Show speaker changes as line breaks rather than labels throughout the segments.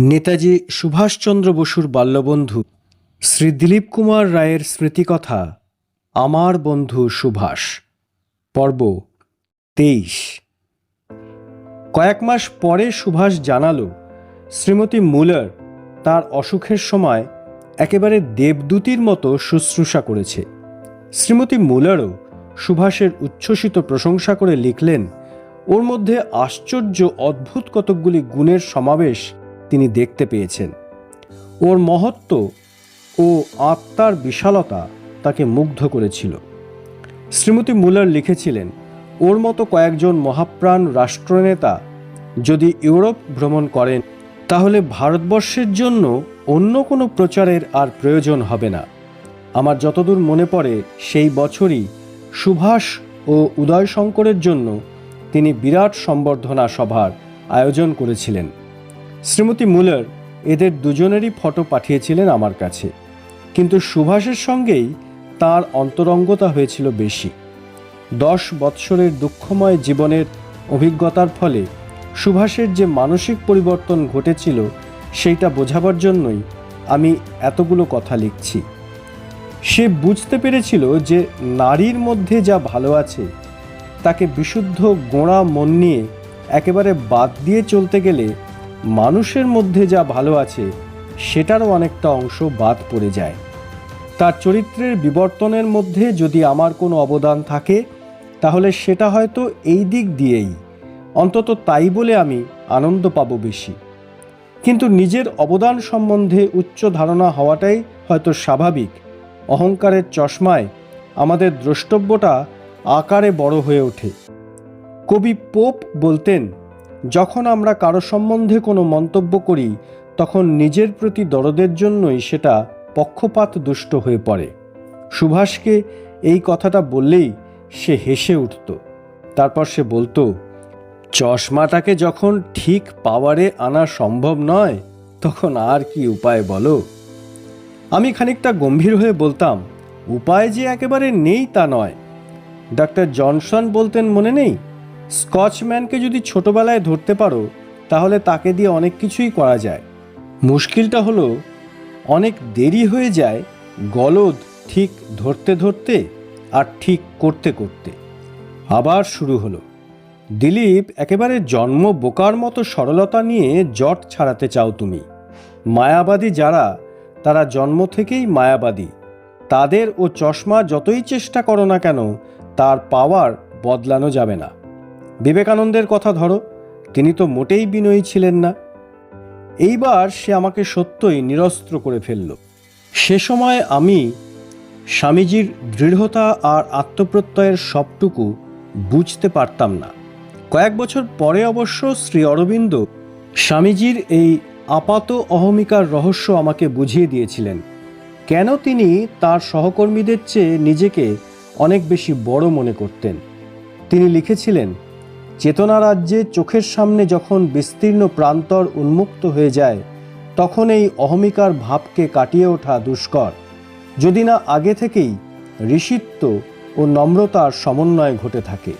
নেতাজি সুভাষচন্দ্র বসুর বাল্যবন্ধু শ্রী দিলীপ কুমার রায়ের স্মৃতিকথা, আমার বন্ধু সুভাষ, পর্ব তেইশ। কয়েক মাস পরে সুভাষ জানালো, শ্রীমতী মুলার তার অসুখের সময় একেবারে দেবদূতির মতো শুশ্রূষা করেছে। শ্রীমতী মুলারও সুভাষের উচ্ছ্বসিত প্রশংসা করে লিখলেন, ওর মধ্যে আশ্চর্য অদ্ভুত কতকগুলি গুণের সমাবেশ তিনি দেখতে পেয়েছেন। ওর মহত্ব ও আত্মার বিশালতা তাকে মুগ্ধ করেছিল। শ্রীমতী মুলার লিখেছিলেন, ওর মতো কয়েকজন মহাপ্রাণ রাষ্ট্রনেতা যদি ইউরোপ ভ্রমণ করেন, তাহলে ভারতবর্ষের জন্য অন্য কোনো প্রচারের আর প্রয়োজন হবে না। আমার যতদূর মনে পড়ে, সেই বছরই সুভাষ ও উদয়শঙ্করের জন্য তিনি বিরাট সম্বর্ধনা সভার আয়োজন করেছিলেন। শ্রীমতী মুলার এদের দুজনেরই ফটো পাঠিয়েছিলেন আমার কাছে। কিন্তু সুভাষের সঙ্গেই তার অন্তরঙ্গতা হয়েছিল বেশি। দশ বৎসরের দুঃখময় জীবনের অভিজ্ঞতার ফলে সুভাষের যে মানসিক পরিবর্তন ঘটেছিল, সেইটা বোঝাবার জন্যই আমি এতগুলো কথা লিখছি। সে বুঝতে পেরেছিল যে নারীর মধ্যে যা ভালো আছে, তাকে বিশুদ্ধ গোঁড়া মন নিয়ে একেবারে বাদ দিয়ে চলতে গেলে মানুষের মধ্যে যা ভালো আছে, সেটারও অনেকটা অংশ বাদ পড়ে যায়। তার চরিত্রের বিবর্তনের মধ্যে যদি আমার কোনো অবদান থাকে, তাহলে সেটা হয়তো এই দিক দিয়েই। অন্তত তাই বলে আমি আনন্দ পাবো বেশি। কিন্তু নিজের অবদান সম্বন্ধে উচ্চ ধারণা হওয়াটাই হয়তো স্বাভাবিক। অহংকারের চশমায় আমাদের দ্রষ্টব্যটা আকারে বড় হয়ে ওঠে। কবি পোপ বলতেন যখন আমরা কারও সম্বন্ধে কোনো মন্তব্য করি, তখন নিজের প্রতি দরদের জন্যই সেটা পক্ষপাত দুষ্ট হয়ে পড়ে। সুভাষকে এই কথাটা বললেই সে হেসে উঠত। তারপর সে বলতো, চশমাটাকে যখন ঠিক পাওয়ারে আনা সম্ভব নয়, তখন আর কি উপায় বলো? আমি খানিকটা গম্ভীর হয়ে বলতাম, উপায় যে একেবারে নেই তা নয়। ডাক্তার জনসন বলতেন মনে নেই? স্কচম্যানকে যদি ছোটবেলায় ধরতে পারো, তাহলে তাকে দিয়ে অনেক কিছুই করা যায়। মুশকিলটা হলো, অনেক দেরি হয়ে যায় গলদ ঠিক ধরতে ধরতে আর ঠিক করতে করতে। আবার শুরু হলো। দিলীপ একেবারে জন্ম বোকার মতো সরলতা নিয়ে জট ছাড়াতে চাও তুমি। মায়াবাদী যারা, তারা জন্ম থেকেই মায়াবাদী। তাদের ও চশমা যতই চেষ্টা করো না কেন, তার পাওয়ার বদলানো যাবে না। বিবেকানন্দের কথা ধরো, তিনি তো মোটেই বিনয়ী ছিলেন না। এইবার সে আমাকে সত্যই নিরস্ত্র করে ফেলল। সে সময় আমি স্বামীজির দৃঢ়তা আর আত্মপ্রত্যয়ের সবটুকু বুঝতে পারতাম না। কয়েক বছর পরে অবশ্য শ্রী অরবিন্দ স্বামীজির এই আপাত অহমিকার রহস্য আমাকে বুঝিয়ে দিয়েছিলেন। কেন তিনি তার সহকর্মীদের চেয়ে নিজেকে অনেক বেশি বড় মনে করতেন? তিনি লিখেছিলেন চেতনা রাজ্যে চোখের সামনে যখন বিস্তীর্ণ প্রান্তর উন্মুক্ত হয়ে যায়, তখন এই অহমিকার ভাবকে কাটিয়ে ওঠা দুষ্কর। যদি না আগে থেকেই ঋষিত্ব ও নম্রতার সমন্বয় ঘটে থাকে।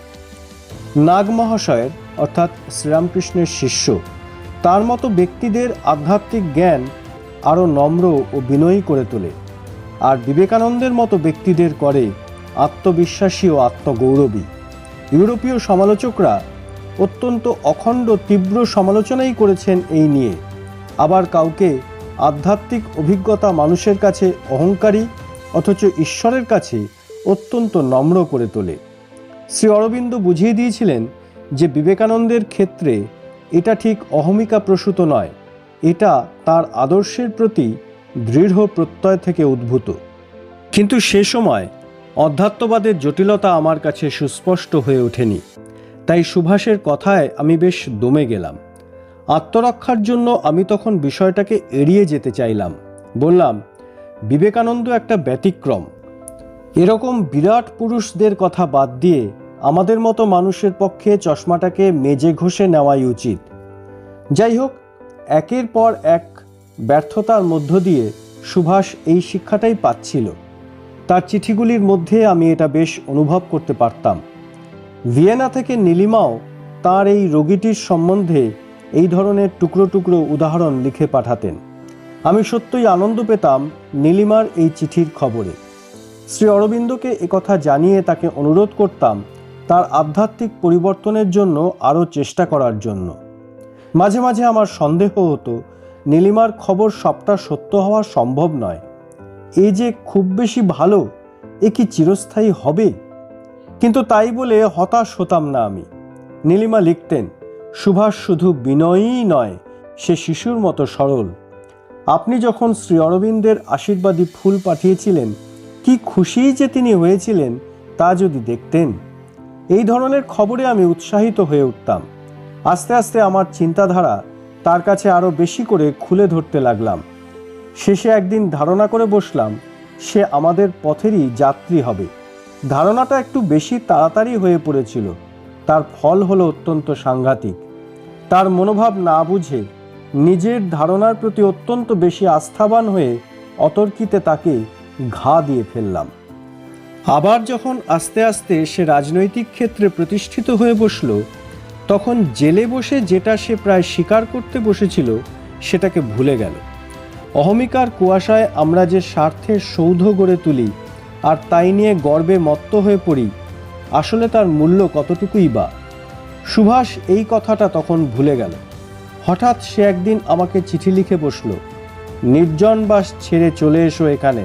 নাগ মহাশয়ের, অর্থাৎ শ্রীরামকৃষ্ণের শিষ্য, তার মতো ব্যক্তিদের আধ্যাত্মিক জ্ঞান আরও নম্র ও বিনয়ী করে তোলে। আর বিবেকানন্দের মতো ব্যক্তিদের করে আত্মবিশ্বাসী ও আত্মগৌরবী। ইউরোপীয় সমালোচকরা অত্যন্ত অখণ্ড তীব্র সমালোচনাই করেছেন এই নিয়ে। আবার কাউকে আধ্যাত্মিক অভিজ্ঞতা মানুষের কাছে অহংকারী অথচ ঈশ্বরের কাছে অত্যন্ত নম্র করে তোলে। শ্রী অরবিন্দ বুঝিয়ে দিয়েছিলেন যে বিবেকানন্দের ক্ষেত্রে এটা ঠিক অহমিকা প্রসূত নয়, এটা তার আদর্শের প্রতি দৃঢ় প্রত্যয় থেকে উদ্ভূত। কিন্তু সে সময় অধ্যাত্মবাদের জটিলতা আমার কাছে সুস্পষ্ট হয়ে ওঠেনি। তাই সুভাষের কথায় আমি বেশ দমে গেলাম। আত্মরক্ষার জন্য আমি তখন বিষয়টাকে এড়িয়ে যেতে চাইলাম। বললাম, বিবেকানন্দ একটা ব্যতিক্রম। এরকম বিরাট পুরুষদের কথা বাদ দিয়ে আমাদের মতো মানুষের পক্ষে চশমাটাকে মেজে ঘষে নেওয়াই উচিত। যাই হোক, একের পর এক ব্যর্থতার মধ্য দিয়ে সুভাষ এই শিক্ষাটাই পাচ্ছিল। তার চিঠিগুলির মধ্যে আমি এটা বেশ অনুভব করতে পারতাম। ভিয়েনা থেকে নীলিমাও তার এই রোগীটির সম্বন্ধে এই ধরনের টুকরো টুকরো উদাহরণ লিখে পাঠাতেন। আমি সত্যই আনন্দ পেতাম নীলিমার এই চিঠির খবরে। শ্রী অরবিন্দকে একথা জানিয়ে তাকে অনুরোধ করতাম তার আধ্যাত্মিক পরিবর্তনের জন্য আরও চেষ্টা করার জন্য। মাঝে মাঝে আমার সন্দেহ হতো, নীলিমার খবর সবটা সত্য হওয়া সম্ভব নয়। এ যে খুব বেশি ভালো, এ কি চিরস্থায়ী হবে? কিন্তু তাই বলে হতাশ হতাম না আমি। নীলিমা লিখতেন, সুভাষ শুধু বিনয়ই নয়, সে শিশুর মতো সরল। আপনি যখন শ্রী অরবিন্দের আশীর্বাদী ফুল পাঠিয়েছিলেন, কি খুশি যে তিনি হয়েছিলেন, তা যদি দেখতেন। এই ধরনের খবরে আমি উৎসাহিত হয়ে উঠতাম। আস্তে আস্তে আমার চিন্তাধারা তার কাছে আরও বেশি করে খুলে ধরতে লাগলাম। শেষে একদিন ধারণা করে বসলাম, সে আমাদের পথেরই যাত্রী হবে। ধারণাটা একটু বেশি তাড়াতাড়ি হয়ে পড়েছিল। তার ফল হলো অত্যন্ত সাংঘাতিক। তার মনোভাব না বুঝে নিজের ধারণার প্রতি অত্যন্ত বেশি আস্থাবান হয়ে অতর্কিতে তাকে ঘা দিয়ে ফেললাম। আবার যখন আস্তে আস্তে সে রাজনৈতিক ক্ষেত্রে প্রতিষ্ঠিত হয়ে বসল, তখন জেলে বসে যেটা সে প্রায় স্বীকার করতে বসেছিল, সেটাকে ভুলে গেল। অহমিকার কুয়াশায় আমরা যে স্বার্থের সৌধ গড়ে তুলি, আর তাই নিয়ে গর্বে মত্ত হয়ে পড়ি, আসলে তার মূল্য কতটুকুই বা? সুভাষ এই কথাটা তখন ভুলে গেল। হঠাৎ সে একদিন আমাকে চিঠি লিখে বসল, নির্জন বাস ছেড়ে চলে এসো এখানে।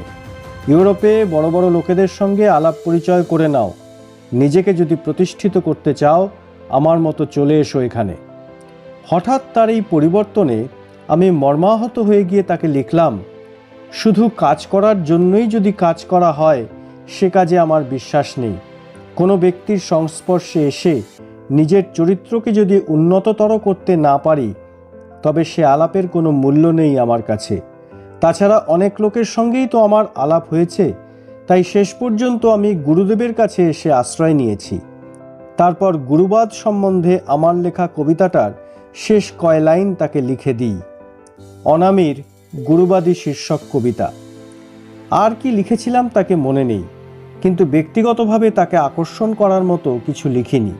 ইউরোপে বড় বড় লোকেদের সঙ্গে আলাপ পরিচয় করে নাও। নিজেকে যদি প্রতিষ্ঠিত করতে চাও, আমার মতো চলে এসো এখানে। হঠাৎ তার এই পরিবর্তনে আমি মর্মাহত হয়ে গিয়ে তাকে লিখলাম, শুধু কাজ করার জন্যই যদি কাজ করা হয়, সে কাজে আমার বিশ্বাস নেই। কোনো ব্যক্তির সংস্পর্শে এসে নিজের চরিত্রকে যদি উন্নততর করতে না পারি, তবে সে আলাপের কোনো মূল্য নেই আমার কাছে। তাছাড়া অনেক লোকের সঙ্গেই তো আমার আলাপ হয়েছে, তাই শেষ পর্যন্ত আমি গুরুদেবের কাছে এসে আশ্রয় নিয়েছি। তারপর গুরুবাদ সম্বন্ধে আমার লেখা কবিতাটার শেষ কয় লাইন তাকে লিখে দিই। অনামির গুরুবাদী শীর্ষক কবিতা। আর কি লিখেছিলাম তাকে মনে নেই, কিন্তু ব্যক্তিগতভাবে তাকে আকর্ষণ করার মতো কিছু লিখিনি।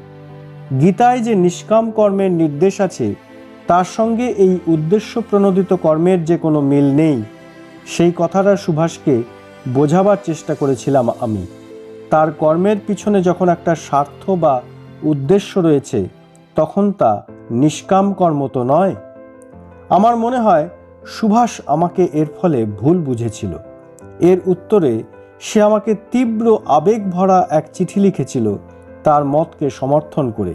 গীতায় যে নিষ্কাম কর্মের নির্দেশ আছে, তার সঙ্গে এই উদ্দেশ্য প্রণোদিত কর্মের যে কোনো মিল নেই, সেই কথাটা সুভাষকে বোঝাবার চেষ্টা করেছিলাম আমি। তার কর্মের পিছনে যখন একটা স্বার্থ বা উদ্দেশ্য রয়েছে, তখন তা নিষ্কাম কর্ম তো নয় আমার মনে হয় সুভাষ আমাকে এর ফলে ভুল বুঝেছিল। এর উত্তরে সে আমাকে তীব্র আবেগ ভরা এক চিঠি লিখেছিল তার মতকে সমর্থন করে।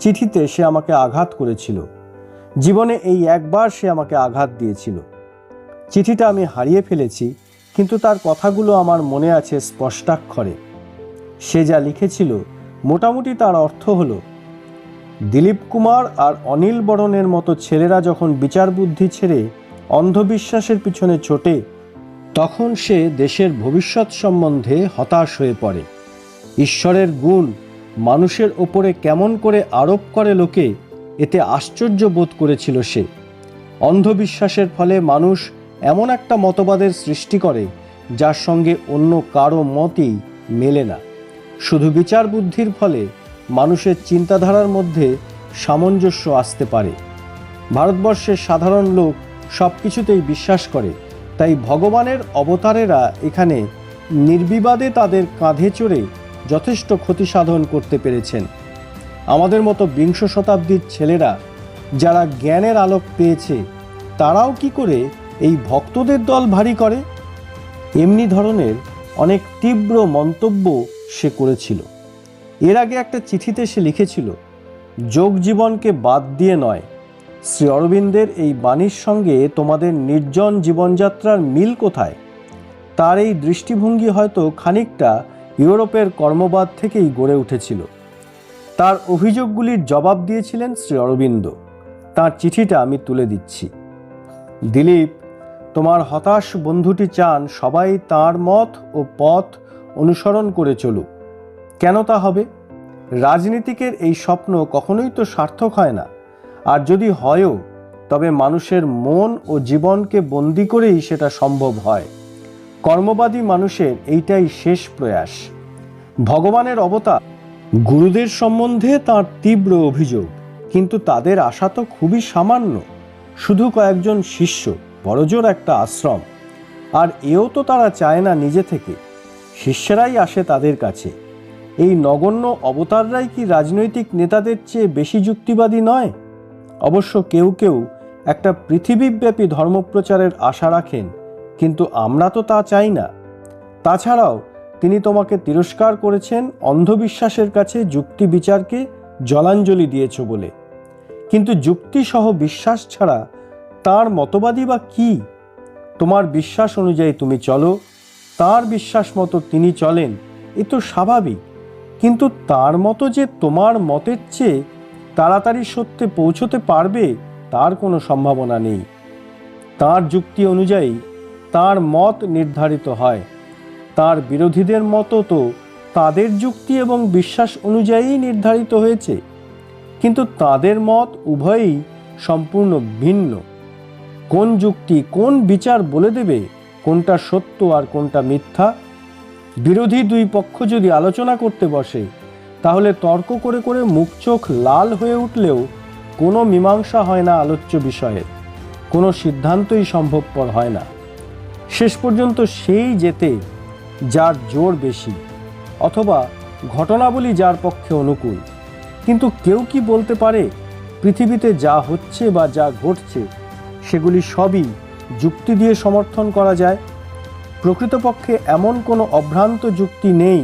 চিঠিতে সে আমাকে আঘাত করেছিল। জীবনে এই একবার সে আমাকে আঘাত দিয়েছিল। চিঠিটা আমি হারিয়ে ফেলেছি, কিন্তু তার কথাগুলো আমার মনে আছে স্পষ্টাক্ষরে। সে যা লিখেছিল মোটামুটি তার অর্থ হলো দিলীপ কুমার আর অনিল বরণের মতো ছেলেরা যখন বিচার বুদ্ধি ছেড়ে অন্ধবিশ্বাসের পিছনে ছোটে, তখন সে দেশের ভবিষ্যৎ সম্বন্ধে হতাশ হয়ে পড়ে। ঈশ্বরের গুণ মানুষের ওপরে কেমন করে আরোপ করে লোকে, এতে আশ্চর্য বোধ করেছিল সে। অন্ধবিশ্বাসের ফলে মানুষ এমন একটা মতবাদের সৃষ্টি করে, যার সঙ্গে অন্য কারও মতই মেলে না। শুধু বিচার বুদ্ধির ফলে মানুষের চিন্তাধারার মধ্যে সামঞ্জস্য আসতে পারে। ভারতবর্ষের সাধারণ লোক সব কিছুতেই বিশ্বাস করে, তাই ভগবানের অবতারেরা এখানে নির্বিবাদে তাদের কাঁধে চড়ে যথেষ্ট ক্ষতি সাধন করতে পেরেছেন। আমাদের মতো বিংশ শতাব্দীর ছেলেরা যারা জ্ঞানের আলোক পেয়েছে, তারাও কি করে এই ভক্তদের দল ভারী করে? এমনি ধরনের অনেক তীব্র মন্তব্য সে করেছিল। এর আগে একটা চিঠিতে সে লিখেছিল, যোগ জীবনকে বাদ দিয়ে নয়, শ্রী অরবিন্দের এই বাণীর সঙ্গে তোমাদের নির্জন জীবনযাত্রার মিল কোথায়? তার এই দৃষ্টিভঙ্গি হয়তো খানিকটা ইউরোপের কর্মবাদ থেকেই গড়ে উঠেছিল। তার অভিযোগগুলির জবাব দিয়েছিলেন শ্রী অরবিন্দ। তার চিঠিটা আমি তুলে দিচ্ছি। দিলীপ, তোমার হতাশ বন্ধুটি চান সবাই তার মত ও পথ অনুসরণ করে চলুক। কেন তা হবে? রাজনীতিকের এই স্বপ্ন কখনোই তো সার্থক হয় না। আর যদি হয়ও, তবে মানুষের মন ও জীবনকে বন্দি করেই সেটা সম্ভব হয়। কর্মবাদী মানুষের এইটাই শেষ প্রয়াস। ভগবানের অবতার, গুরুদের সম্বন্ধে তার তীব্র অভিযোগ। কিন্তু তাদের আশা তো খুবই সামান্য। শুধু কয়েকজন শিষ্য, বড়জোর একটা আশ্রম। আর এও তো তারা চায় না নিজে থেকে। শিষ্যরাই আসে তাদের কাছে। এই নগণ্য অবতাররাই কি রাজনৈতিক নেতাদের চেয়ে বেশি যুক্তিবাদী নয়? অবশ্য কেউ কেউ একটা পৃথিবীব্যাপী ধর্মপ্রচারের আশা রাখেন, কিন্তু আমরা তো তা চাই না। তাছাড়াও তিনি তোমাকে তিরস্কার করেছেন অন্ধবিশ্বাসের কাছে যুক্তি বিচারকে জলাঞ্জলি দিয়েছ বলে। কিন্তু যুক্তিসহ বিশ্বাস ছাড়া তার মতবাদী বা কি? তোমার বিশ্বাস অনুযায়ী তুমি চলো, তার বিশ্বাস মতো তিনি চলেন, এ তো স্বাভাবিক। কিন্তু তার মতো যে তোমার মতের চেয়ে তাড়াতাড়ি সত্যে পৌঁছতে পারবে, তার কোনো সম্ভাবনা নেই। তার যুক্তি অনুযায়ী তার মত নির্ধারিত হয়। তার বিরোধীদের মতো তো তাদের যুক্তি এবং বিশ্বাস অনুযায়ী নির্ধারিত হয়েছে। কিন্তু তাদের মত উভয়ই সম্পূর্ণ ভিন্ন। কোন যুক্তি কোন বিচার বলে দেবে, কোনটা সত্য আর কোনটা মিথ্যা বিরোধী দুই পক্ষ যদি আলোচনা করতে বসে, তাহলে তর্ক করে করে মুখ চোখ লাল হয়ে উঠলেও কোনো মীমাংসা হয় না আলোচ্য বিষয়ের কোনো সিদ্ধান্তই সম্ভবপর হয় না। শেষ পর্যন্ত সেই যেতে যার জোর বেশি, অথবা ঘটনাবলী যার পক্ষে অনুকূল। কিন্তু কেউ কি বলতে পারে পৃথিবীতে যা হচ্ছে বা যা ঘটছে, সেগুলি সবই যুক্তি দিয়ে সমর্থন করা যায়? প্রকৃতপক্ষে এমন কোনো অভ্রান্ত যুক্তি নেই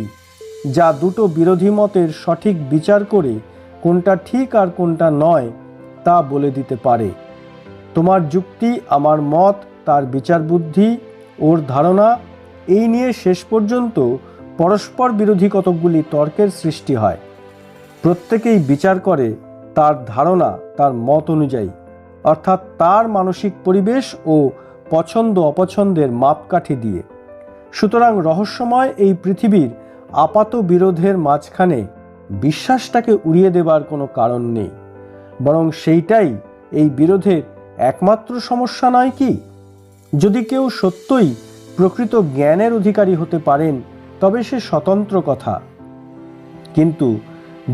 যা দুটো বিরোধী মতের সঠিক বিচার করে কোনটা ঠিক আর কোনটা নয় তা বলে দিতে পারে। তোমার যুক্তি, আমার মত, তার বিচার বুদ্ধি, ওর ধারণা, এই নিয়ে শেষ পর্যন্ত পরস্পর বিরোধী কতকগুলি তর্কের সৃষ্টি হয়। প্রত্যেকেই বিচার করে তার ধারণা, তার মত অনুযায়ী, অর্থাৎ তার মানসিক পরিবেশ ও পছন্দ অপছন্দের মাপকাঠি দিয়ে। সুতরাং রহস্যময় এই পৃথিবীর আপাত বিরোধের মাঝখানে বিশ্বাসটাকে উড়িয়ে দেবার কোনো কারণ নেই। বরং সেইটাই এই বিরোধের একমাত্র সমস্যা নয় কি? যদি কেউ সত্যই প্রকৃত জ্ঞানের অধিকারী হতে পারেন, তবে সে স্বতন্ত্র কথা। কিন্তু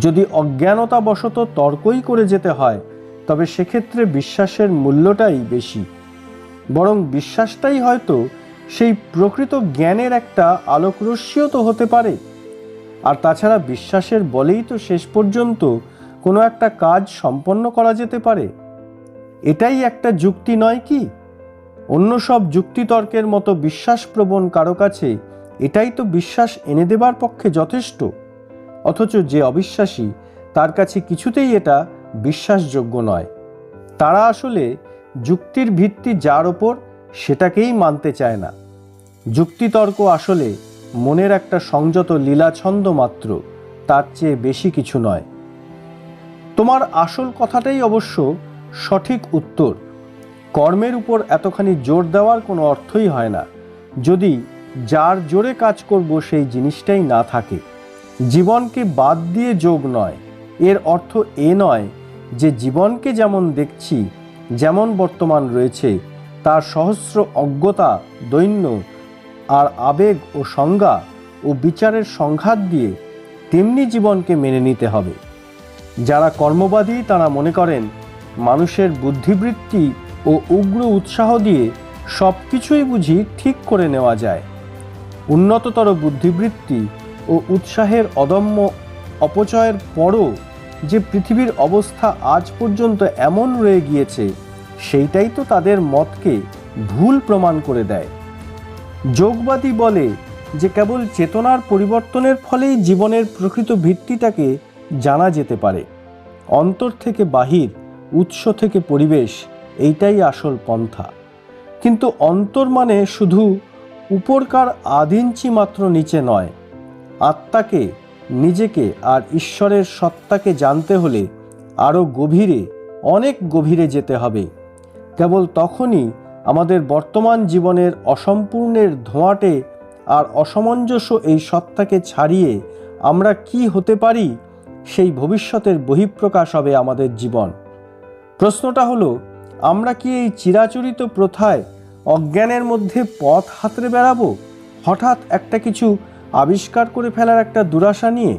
যদি অজ্ঞানতাবশত তর্কই করে যেতে হয়, তবে সেক্ষেত্রে বিশ্বাসের মূল্যটাই বেশি। বরং বিশ্বাসটাই হয়তো সেই প্রকৃত জ্ঞানের একটা আলোকরশ্মিও তো হতে পারে। আর তাছাড়া বিশ্বাসের বলেই তো শেষ পর্যন্ত কোনো একটা কাজ সম্পন্ন করা যেতে পারে। এটাই একটা যুক্তি নয় কি? অন্য সব যুক্তিতর্কের মতো বিশ্বাসপ্রবণ কারও কাছে এটাই তো বিশ্বাস এনে দেবার পক্ষে যথেষ্ট। অথচ যে অবিশ্বাসী, তার কাছে কিছুতেই এটা বিশ্বাসযোগ্য নয়। তারা আসলে যুক্তির ভিত্তি যার ওপর সেটাকেই মানতে চায় না। যুক্তিতর্ক আসলে মনের একটা সংযত লীলাছন্দ মাত্র, তার চেয়ে বেশি কিছু নয়। তোমার আসল কথাটাই অবশ্য সঠিক উত্তর। কর্মের উপর এতখানি জোর দেওয়ার কোনো অর্থই হয় না। যদি যার জোরে কাজ করব সেই জিনিসটাই না থাকে। জীবনকে বাদ দিয়ে যোগ নয়, এর অর্থ এ নয় যে জীবনকে যেমন দেখছি যেমন বর্তমান রয়েছে, তার সহস্র অজ্ঞতা, দৈন্য আর আবেগ ও সংজ্ঞা ও বিচারের সংঘাত দিয়ে তেমনি জীবনকে মেনে নিতে হবে। যারা কর্মবাদী, তারা মনে করেন, মানুষের বুদ্ধিবৃত্তি ও উগ্র উৎসাহ দিয়ে সব কিছুই বুঝি ঠিক করে নেওয়া যায়। উন্নততর বুদ্ধিবৃত্তি ও উৎসাহের অদম্য অপচয়ের পরও যে পৃথিবীর অবস্থা আজ পর্যন্ত এমন রয়ে গিয়েছে, সেইটাই তো তাদের মতকে ভুল প্রমাণ করে দেয়। যোগবাদী বলে যে কেবল চেতনার পরিবর্তনের ফলেই জীবনের প্রকৃত ভিত্তিটাকে জানা যেতে পারে। অন্তর থেকে বাহির, উৎস থেকে পরিবেশ, এইটাই আসল পন্থা। কিন্তু অন্তর মানে শুধু উপরকার আদিঞ্চি মাত্র নিচে নয়, আত্মাকে নিজেকে আর ঈশ্বরের সত্তাকে জানতে হলে আরও গভীরে, অনেক গভীরে যেতে হবে। কেবল তখনই আমাদের বর্তমান জীবনের অসম্পূর্ণের ধোঁয়াটে আর অসামঞ্জস্য এই সত্তাকে ছাড়িয়ে আমরা কি হতে পারি, সেই ভবিষ্যতের বহিঃপ্রকাশ হবে আমাদের জীবন। প্রশ্নটা হলো, আমরা কি এই চিরাচরিত প্রথায় অজ্ঞানের মধ্যে পথ হাতড়ে বেড়াবো? হঠাৎ একটা কিছু আবিষ্কার করে ফেলার একটা দুরাশা নিয়ে,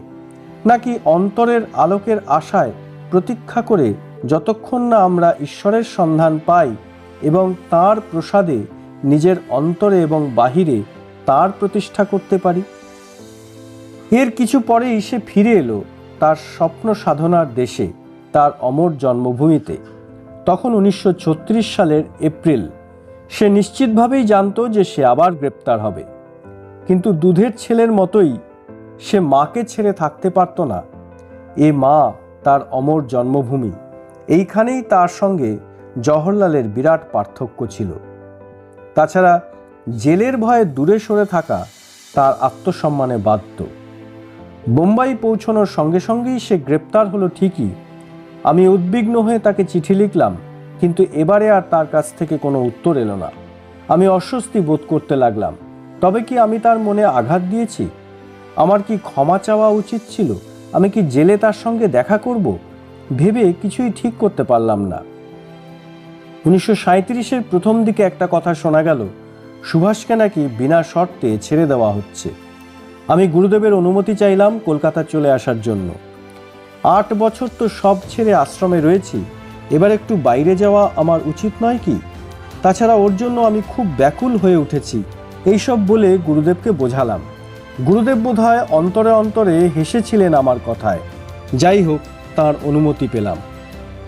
নাকি অন্তরের আলোকের আশায় প্রতীক্ষা করে যতক্ষণ না আমরা ঈশ্বরের সন্ধান পাই এবং তার প্রসাদে নিজের অন্তরে এবং বাহিরে তার প্রতিষ্ঠা করতে পারি? এর কিছু পরেই সে ফিরে এলো তার স্বপ্ন সাধনার দেশে, তার অমর জন্মভূমিতে। তখন উনিশশো ছত্রিশ সালের এপ্রিল, সে নিশ্চিতভাবেই জানতো যে সে আবার গ্রেপ্তার হবে। কিন্তু দুধের ছেলের মতোই সে মাকে ছেড়ে থাকতে পারত না। এ মা তার অমর জন্মভূমি। এইখানেই তার সঙ্গে জওহরলালের বিরাট পার্থক্য ছিল। তাছাড়া জেলের ভয়ে দূরে সরে থাকা তার আত্মসম্মানে বাধ্য। বোম্বাই পৌঁছানোর সঙ্গে সঙ্গেই সে গ্রেপ্তার হলো ঠিকই। আমি উদ্বিগ্ন হয়ে তাকে চিঠি লিখলাম, কিন্তু এবারে আর তার কাছ থেকে কোনো উত্তর এলো না। আমি অস্বস্তি বোধ করতে লাগলাম। তবে কি আমি তার মনে আঘাত দিয়েছি? আমার কি ক্ষমা চাওয়া উচিত ছিল? আমি কি জেলে তার সঙ্গে দেখা করব? ভেবে কিছুই ঠিক করতে পারলাম না। উনিশশো সাঁত্রিশের প্রথম দিকে একটা কথা শোনা গেল, সুভাষকে নাকি বিনা শর্তে ছেড়ে দেওয়া হচ্ছে। আমি গুরুদেবের অনুমতি চাইলাম কলকাতা চলে আসার জন্য। আট বছর তো সব ছেড়ে আশ্রমে রয়েছি, এবার একটু বাইরে যাওয়া আমার উচিত নয় কি? তাছাড়া ওর জন্য আমি খুব ব্যাকুল হয়ে উঠেছি। এইসব বলে গুরুদেবকে বোঝালাম। গুরুদেব বোধহয় অন্তরে অন্তরে হেসেছিলেন আমার কথায়। যাই হোক, তার অনুমতি পেলাম।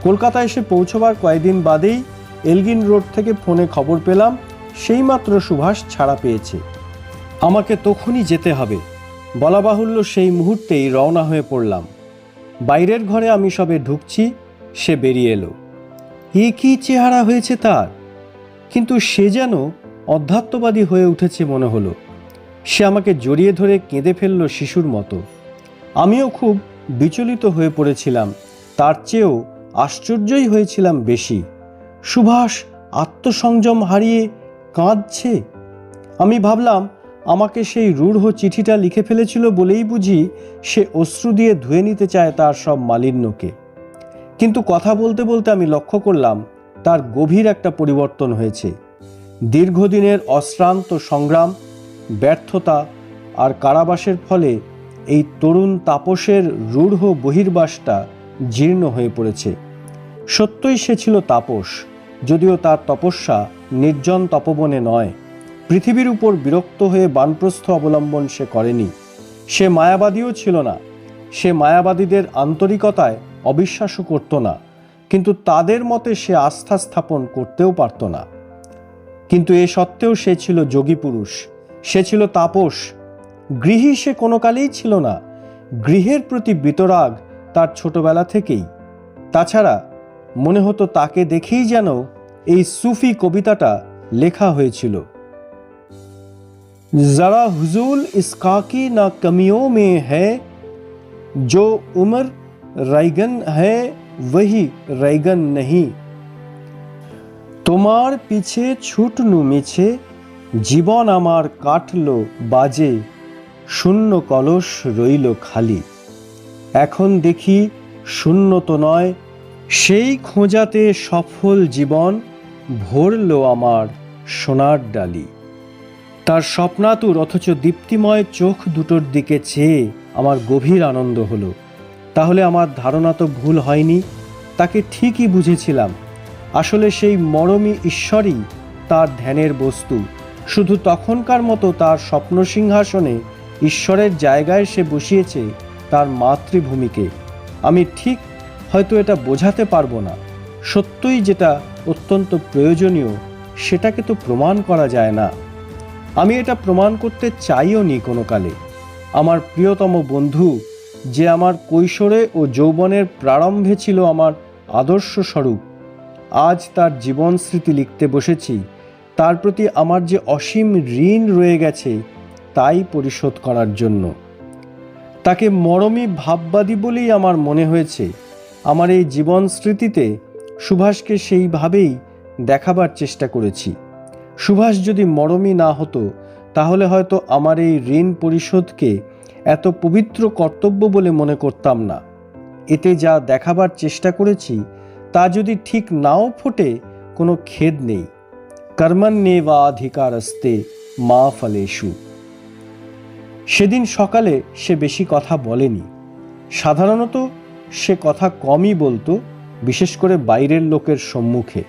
কলকাতা এসে পৌঁছবার কয়েকদিন বাদেই এলগিন রোড থেকে ফোনে খবর পেলাম, সেইমাত্র সুভাষ ছাড়া পেয়েছে। আমাকে তখনই যেতে হবে। বলা বাহুল্য সেই মুহূর্তেই রওনা হয়ে পড়লাম। বাইরের ঘরে আমি সবে ঢুকছি, সে বেরিয়ে এলো। এ কী চেহারা হয়েছে তার? কিন্তু সে যেন অধ্যাত্মবাদী হয়ে উঠেছে মনে হলো। সে আমাকে জড়িয়ে ধরে কেঁদে ফেলল শিশুর মতো। আমিও খুব বিচলিত হয়ে পড়েছিলাম। তার চেয়েও আশ্চর্যই হয়েছিলাম বেশি। সুভাষ, আত্মসংযম হারিয়ে কাঁদছে। আমি ভাবলাম, আমাকে সেই রূঢ় চিঠিটা লিখে ফেলেছিল বলেই বুঝি সে অশ্রু দিয়ে ধুয়ে নিতে চায় তার সব মালিন্যকে। কিন্তু কথা বলতে বলতে আমি লক্ষ্য করলাম, তার গভীর একটা পরিবর্তন হয়েছে। দীর্ঘদিনের অশ্রান্ত সংগ্রাম, ব্যর্থতা আর কারাবাসের ফলে এই তরুণ তাপসের রূঢ় বহির্বাসটা জীর্ণ হয়ে পড়েছে। সত্যই সে ছিল তাপস, যদিও তার তপস্যা নির্জন তপবনে নয়। পৃথিবীর উপর বিরক্ত হয়ে বানপ্রস্থ অবলম্বন সে করেনি। সে মায়াবাদীও ছিল না। সে মায়াবাদীদের আন্তরিকতায় অবিশ্বাসও করত না। কিন্তু তাদের মতে সে আস্থা স্থাপন করতেও পারত না। কিন্তু এ সত্ত্বেও সে ছিল যোগী পুরুষ সে ছিল তাপস গৃহী সে কোনো কালেই ছিল না গৃহের প্রতি বিতরাগ তার ছোটবেলা থেকেই তাছাড়া মনে হতো তাকে দেখেই যেন এই সুফি কবিতাটা লেখা হয়েছিল जरा हुजूल इस खाकी ना कमियों में है जो उम्र रैगन है वही रैगन नहीं তোমার পিছে ছুটনু মিছে, জীবন আমার কাটলো বাজে, শূন্য কলস রইল খালি। এখন দেখি শূন্য তো নয়, সেই খোঁজাতে সফল জীবন ভরল আমার সোনার ডালি। তার স্বপ্নাতুর অথচ দীপ্তিময় চোখ দুটোর দিকে চেয়ে আমার গভীর আনন্দ হলো। তাহলে আমার ধারণা তো ভুল হয়নি, তাকে ঠিকই বুঝেছিলাম। আসলে সেই মরমী ঈশ্বরই তার ধ্যানের বস্তু। শুধু তখনকার মতো তার স্বপ্ন সিংহাসনে ঈশ্বরের জায়গায় সে বসিয়েছে তার মাতৃভূমিকে। আমি ঠিক হয়তো এটা বোঝাতে পারব না। সত্যই যেটা অত্যন্ত প্রয়োজনীয়, সেটাকে তো প্রমাণ করা যায় না। আমি এটা প্রমাণ করতে চাইও নি কোনো কালে। আমার প্রিয়তম বন্ধু, যে আমার কৈশোরে ও যৌবনের প্রারম্ভে ছিল আমার আদর্শ স্বরূপ আজ তার জীবন স্মৃতি লিখতে বসেছি। তার প্রতি আমার যে অসীম ঋণ রয়ে গেছে, তাই পরিশোধ করার জন্য। তাকে মরমী ভাববাদী বলেই আমার মনে হয়েছে। আমার এই জীবন স্মৃতিতে সুভাষকে সেইভাবেই দেখাবার চেষ্টা করেছি। সুভাষ যদি মরমী না হতো, তাহলে হয়তো আমার এই ঋণ পরিশোধকে এত পবিত্র কর্তব্য বলে মনে করতাম না। এতে যা দেখাবার চেষ্টা করেছি তা যদি ঠিক নাও ফোটে, কোনো খেদ নেই। কর্মণ্যেবা অধিকারস্তে মা ফলেশু সেদিন সকালে সে বেশি কথা বলেনি। সাধারণত সে কথা কমই বলতো, বিশেষ করে বাইরের লোকের সম্মুখে।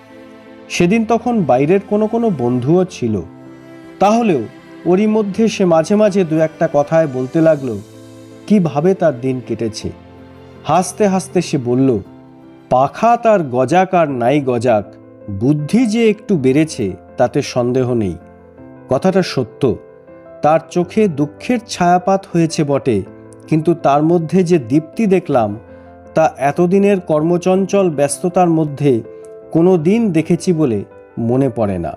সেদিন তখন বাইরের কোনো কোনো বন্ধুও ছিল। তাহলেও ওরই মধ্যে সে মাঝে মাঝে দু একটা কথায় বলতে লাগল, কীভাবে তার দিন কেটেছে? হাসতে হাসতে সে বলল পাখা তার গজাক আর নাই গজাক, বুদ্ধি যে একটু বেড়েছে তাতে সন্দেহ নেই। কথাটা সত্য, তার চোখে দুঃখের ছায়াপাত হয়েছে বটে, কিন্তু তার মধ্যে যে দীপ্তি দেখলাম, তা এতদিনের কর্মচঞ্চল ব্যস্ততার মধ্যে কোনো দিন দেখেছি বলে মনে পড়ে না।